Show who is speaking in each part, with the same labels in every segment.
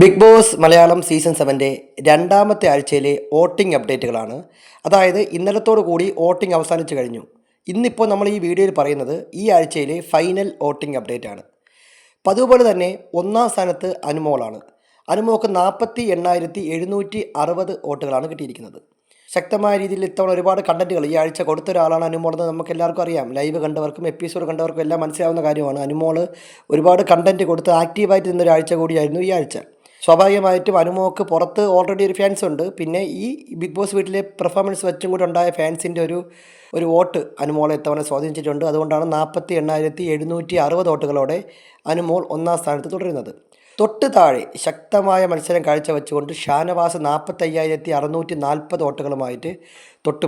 Speaker 1: Big Boss Malayalam season സെവന്റെ രണ്ടാമത്തെ ആഴ്ചയിലെ വോട്ടിംഗ് അപ്ഡേറ്റുകളാണ്. അതായത് ഇന്നലത്തോടു കൂടി വോട്ടിംഗ് അവസാനിച്ചു കഴിഞ്ഞു. ഇന്നിപ്പോൾ നമ്മൾ ഈ വീഡിയോയിൽ പറയുന്നത് ഈ ആഴ്ചയിലെ ഫൈനൽ വോട്ടിംഗ് അപ്ഡേറ്റ് ആണ് അതുപോലെ തന്നെ ഒന്നാം സ്ഥാനത്ത് അനുമോളാണ്. അനുമോക്ക് നാൽപ്പത്തി എണ്ണായിരത്തി എഴുന്നൂറ്റി അറുപത് വോട്ടുകളാണ് കിട്ടിയിരിക്കുന്നത്. ശക്തമായ രീതിയിൽ ഇത്തവണ ഒരുപാട് കണ്ടന്റുകൾ ഈ ആഴ്ച കൊടുത്ത ഒരാളാണ് അനുമോൾ എന്ന് നമുക്ക് എല്ലാവർക്കും അറിയാം. ലൈവ് കണ്ടവർക്കും എപ്പിസോഡ് കണ്ടവർക്കും എല്ലാം മനസ്സിലാവുന്ന കാര്യമാണ്. അനുമോൾ ഒരുപാട് കണ്ടന്റ് കൊടുത്ത് ആക്റ്റീവായിട്ട് നിന്നൊരാഴ്ച കൂടിയായിരുന്നു ഈ ആഴ്ച. സ്വാഭാവികമായിട്ടും അനുമോക്ക് പുറത്ത് ഓൾറെഡി ഒരു ഫാൻസ് ഉണ്ട്. പിന്നെ ഈ ബിഗ് ബോസ് വീട്ടിലെ പെർഫോമൻസ് വെച്ചും കൂടെ ഉണ്ടായ ഫാൻസിന്റെ ഒരു ഒരു വോട്ട് അനുമോളെ ഇത്തവണ സ്വാധീനിച്ചിട്ടുണ്ട്. അതുകൊണ്ടാണ് നാൽപ്പത്തി എണ്ണായിരത്തി എഴുന്നൂറ്റി അറുപത് വോട്ടുകളോടെ അനുമോൾ ഒന്നാം സ്ഥാനത്ത് തുടരുന്നത്. തൊട്ട് താഴെ ശക്തമായ മത്സരം കാഴ്ചവെച്ചുകൊണ്ട് ഷാനവാസ് നാൽപ്പത്തയ്യായിരത്തി അറുന്നൂറ്റി നാൽപ്പത് വോട്ടുകളുമായിട്ട് തൊട്ട്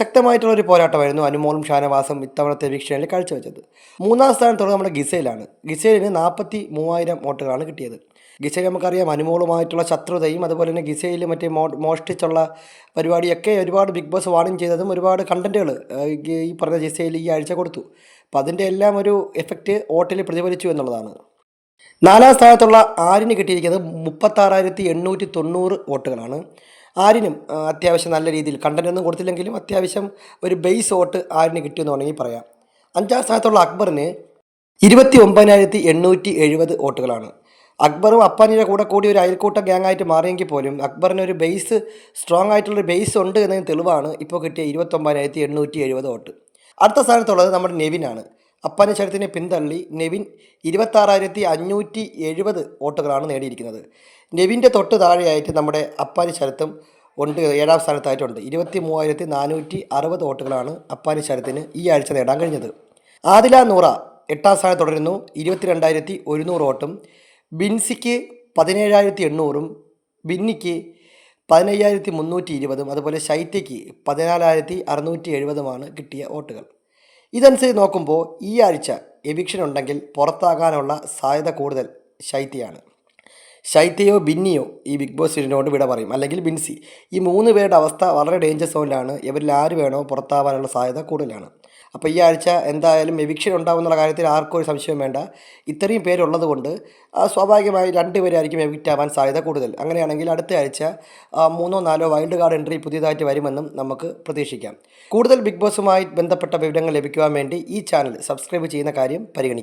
Speaker 1: ശക്തമായിട്ടുള്ള ഒരു പോരാട്ടമായിരുന്നു അനുമോളും ഷാനവാസും ഇത്തവണത്തെ വീക്ഷണയിൽ കാഴ്ചവെച്ചത്. മൂന്നാം സ്ഥാനത്തുള്ളത് നമ്മുടെ ഗിസയിലാണ് ഗിസയിലിന് നാൽപ്പത്തി മൂവായിരം വോട്ടുകളാണ് കിട്ടിയത്. ഗിസയിൽ നമുക്കറിയാം അനുമോളുമായിട്ടുള്ള ശത്രുതയും അതുപോലെ തന്നെ ഗിസയിൽ മറ്റേ മോ മോഷ്ടിച്ചുള്ള പരിപാടിയൊക്കെ ഒരുപാട് ബിഗ് ബോസ് വാണിംഗ് ചെയ്തതും ഒരുപാട് കണ്ടന്റുകൾ ഈ പറഞ്ഞ ഗിസയിൽ ഈ ആഴ്ച കൊടുത്തു. അപ്പോൾ അതിന്റെ എല്ലാം ഒരു എഫക്റ്റ് വോട്ടിൽ പ്രതിഫലിച്ചു എന്നുള്ളതാണ്. നാലാം സ്ഥാനത്തുള്ള ആരിന് കിട്ടിയിരിക്കുന്നത് മുപ്പത്താറായിരത്തി എണ്ണൂറ്റി തൊണ്ണൂറ് വോട്ടുകളാണ് ആരിനും അത്യാവശ്യം നല്ല രീതിയിൽ കണ്ടന്റൊന്നും കൊടുത്തില്ലെങ്കിലും അത്യാവശ്യം ഒരു ബേസ് വോട്ട് ആരിന് കിട്ടിയെന്ന് വേണമെങ്കിൽ പറയാം. അഞ്ചാം സ്ഥാനത്തുള്ള അക്ബറിന് ഇരുപത്തി ഒമ്പതിനായിരത്തി എണ്ണൂറ്റി എഴുപത് വോട്ടുകളാണ്. അക്ബറും അപ്പാനിയുടെ കൂടെ കൂടി ഒരു അയൽക്കൂട്ട ഗ്യാങ് ആയിട്ട് മാറിയെങ്കിൽ പോലും അക്ബറിന് ഒരു ബേസ് സ്ട്രോങ് ആയിട്ടുള്ളൊരു ബേസ് ഉണ്ട് എന്നതിന് തെളിവാണ് ഇപ്പോൾ കിട്ടിയ ഇരുപത്തൊമ്പതിനായിരത്തി എണ്ണൂറ്റി എഴുപത് വോട്ട്. അടുത്ത സ്ഥാനത്തുള്ളത് നമ്മുടെ നെവിനാണ്. അപ്പാനി ചരിത്രത്തിനെ പിന്തള്ളി നെവിൻ ഇരുപത്താറായിരത്തി അഞ്ഞൂറ്റി എഴുപത് വോട്ടുകളാണ് നേടിയിരിക്കുന്നത്. നെവിന്റെ തൊട്ട് താഴെയായിട്ട് നമ്മുടെ അപ്പാനി ശരത്തും ഉണ്ട് ഏഴാം സ്ഥാനത്തായിട്ടുണ്ട്. ഇരുപത്തി മൂവായിരത്തി നാനൂറ്റി അറുപത് വോട്ടുകളാണ് അപ്പാനി ശരത്തിന് ഈ ആഴ്ച നേടാൻ കഴിഞ്ഞത്. ആദില നൂറ എട്ടാം സ്ഥാനത്ത് തുടരുന്നു. ഇരുപത്തിരണ്ടായിരത്തി ഒരുന്നൂറ് വോട്ടും ബിൻസിക്ക് പതിനേഴായിരത്തി എണ്ണൂറും ബിന്നിക്ക് പതിനയ്യായിരത്തി മുന്നൂറ്റി ഇരുപതും അതുപോലെ ശൈത്യയ്ക്ക് പതിനാലായിരത്തി അറുന്നൂറ്റി എഴുപതുമാണ് കിട്ടിയ വോട്ടുകൾ. ഇതനുസരിച്ച് നോക്കുമ്പോൾ ഈ ആഴ്ച എവിക്ഷൻ ഉണ്ടെങ്കിൽ പുറത്താകാനുള്ള സാധ്യത കൂടുതൽ ശൈത്യയാണ്. ശൈത്യയോ ബിന്നിയോ ഈ ബിഗ് ബോസ് സീരിയലിനോട് വിട പറയും. അല്ലെങ്കിൽ ബിൻസി ഈ മൂന്ന് പേരുടെ അവസ്ഥ വളരെ ഡേഞ്ചർ സോണിലാണ് ഇവരിൽ ആര് വേണോ പുറത്താവാനുള്ള സാധ്യത കൂടുതലാണ്. അപ്പോൾ ഈ ആഴ്ച എന്തായാലും എവിക്ഷൻ ഉണ്ടാവുന്നുള്ള കാര്യത്തിൽ ആർക്കും ഒരു സംശയം വേണ്ട. ഇത്രയും പേരുള്ളത് കൊണ്ട് സ്വാഭാവികമായി രണ്ട് പേരായിരിക്കും എവിക്റ്റ് ആവാൻ സാധ്യത കൂടുതൽ. അങ്ങനെയാണെങ്കിൽ അടുത്ത ആഴ്ച മൂന്നോ നാലോ വൈൽഡ് കാർഡ് എൻട്രി പുതിയതായിട്ട് വരുമെന്നും നമുക്ക് പ്രതീക്ഷിക്കാം. കൂടുതൽ ബിഗ് ബോസുമായി ബന്ധപ്പെട്ട വിവരങ്ങൾ ലഭിക്കുവാൻ വേണ്ടി ഈ ചാനൽ സബ്സ്ക്രൈബ് ചെയ്യുന്ന കാര്യം പരിഗണിക്കും